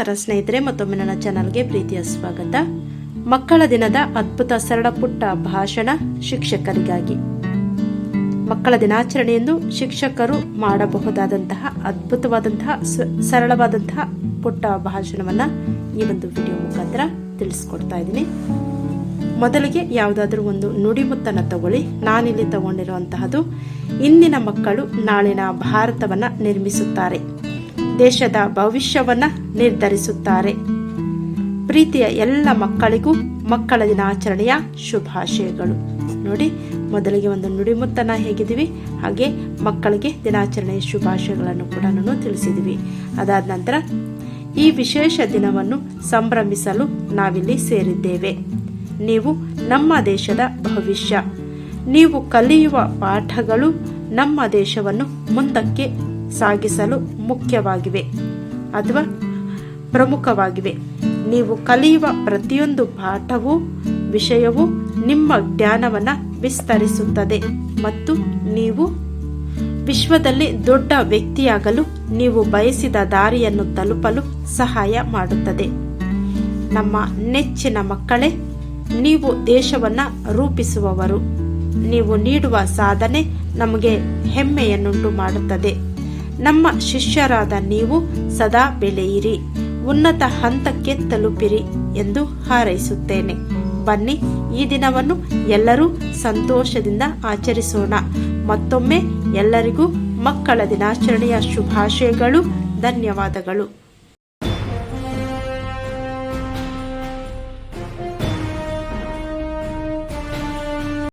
ನಮಸ್ಕಾರ ಸ್ನೇಹಿತರೆ, ಮತ್ತೊಮ್ಮೆ ನನ್ನ ಚಾನಲ್ಗೆ ಪ್ರೀತಿಯ ಸ್ವಾಗತ. ಮಕ್ಕಳ ದಿನದ ಅದ್ಭುತ ಸರಳ ಪುಟ್ಟ ಭಾಷಣ ಶಿಕ್ಷಕರಿಗಾಗಿ. ಮಕ್ಕಳ ದಿನಾಚರಣೆಯಂದು ಶಿಕ್ಷಕರು ಮಾಡಬಹುದಾದಂತಹ ಅದ್ಭುತವಾದಂತಹ ಸರಳವಾದಂತಹ ಪುಟ್ಟ ಭಾಷಣವನ್ನ ಈ ಒಂದು ವಿಡಿಯೋ ಮುಖಾಂತರ ತಿಳಿಸ್ಕೊಡ್ತಾ ಇದ್ದೀನಿ. ಮೊದಲಿಗೆ ಯಾವುದಾದ್ರೂ ಒಂದು ನುಡಿಮುತ್ತನ್ನು ತಗೊಳ್ಳಿ. ನಾನಿಲ್ಲಿ ತಗೊಂಡಿರುವಂತಹದ್ದು, ಇಂದಿನ ಮಕ್ಕಳು ನಾಳಿನ ಭಾರತವನ್ನ ನಿರ್ಮಿಸುತ್ತಾರೆ. ದೇಶದ ಭವಿಷ್ಯವನ್ನು ನಿರ್ಧರಿಸುತ್ತಾರೆ. ಪ್ರೀತಿಯ ಎಲ್ಲ ಮಕ್ಕಳಿಗೂ ಮಕ್ಕಳ ದಿನಾಚರಣೆಯ ಶುಭಾಶಯಗಳು. ನೋಡಿ, ಮೊದಲಿಗೆ ಒಂದು ನುಡಿಮುತ್ತನ ಹೇಗಿದ್ದೀವಿ? ಹಾಗೆ ಮಕ್ಕಳಿಗೆ ದಿನಾಚರಣೆಯ ಶುಭಾಶಯಗಳನ್ನು ಕೂಡ ನಾನು ತಿಳಿಸಿದ್ದೀವಿ. ಅದಾದ ನಂತರ, ಈ ವಿಶೇಷ ದಿನವನ್ನು ಸಂಭ್ರಮಿಸಲು ನಾವಿಲ್ಲಿ ಸೇರಿದ್ದೇವೆ. ನೀವು ನಮ್ಮ ದೇಶದ ಭವಿಷ್ಯ. ನೀವು ಕಲಿಯುವ ಪಾಠಗಳು ನಮ್ಮ ದೇಶವನ್ನು ಮುಂದಕ್ಕೆ ಸಾಗಿಸಲು ಮುಖ್ಯವಾಗಿವೆ ಅಥವಾ ಪ್ರಮುಖವಾಗಿವೆ. ನೀವು ಕಲಿಯುವ ಪ್ರತಿಯೊಂದು ಪಾಠವೂ ವಿಷಯವೂ ನಿಮ್ಮ ಜ್ಞಾನವನ್ನು ವಿಸ್ತರಿಸುತ್ತದೆ ಮತ್ತು ನೀವು ವಿಶ್ವದಲ್ಲಿ ದೊಡ್ಡ ವ್ಯಕ್ತಿಯಾಗಲು ನೀವು ಬಯಸಿದ ದಾರಿಯನ್ನು ತಲುಪಲು ಸಹಾಯ ಮಾಡುತ್ತದೆ. ನಮ್ಮ ನೆಚ್ಚಿನ ಮಕ್ಕಳೇ, ನೀವು ದೇಶವನ್ನ ರೂಪಿಸುವವರು. ನೀವು ನೀಡುವ ಸಾಧನೆ ನಮಗೆ ಹೆಮ್ಮೆಯನ್ನುಂಟು ಮಾಡುತ್ತದೆ. ನಮ್ಮ ಶಿಷ್ಯರಾದ ನೀವು ಸದಾ ಬೆಳೆಯಿರಿ, ಉನ್ನತ ಹಂತಕ್ಕೆ ತಲುಪಿರಿ ಎಂದು ಹಾರೈಸುತ್ತೇನೆ. ಬನ್ನಿ, ಈ ದಿನವನ್ನು ಎಲ್ಲರೂ ಸಂತೋಷದಿಂದ ಆಚರಿಸೋಣ. ಮತ್ತೊಮ್ಮೆ ಎಲ್ಲರಿಗೂ ಮಕ್ಕಳ ದಿನಾಚರಣೆಯ ಶುಭಾಶಯಗಳು, ಧನ್ಯವಾದಗಳು.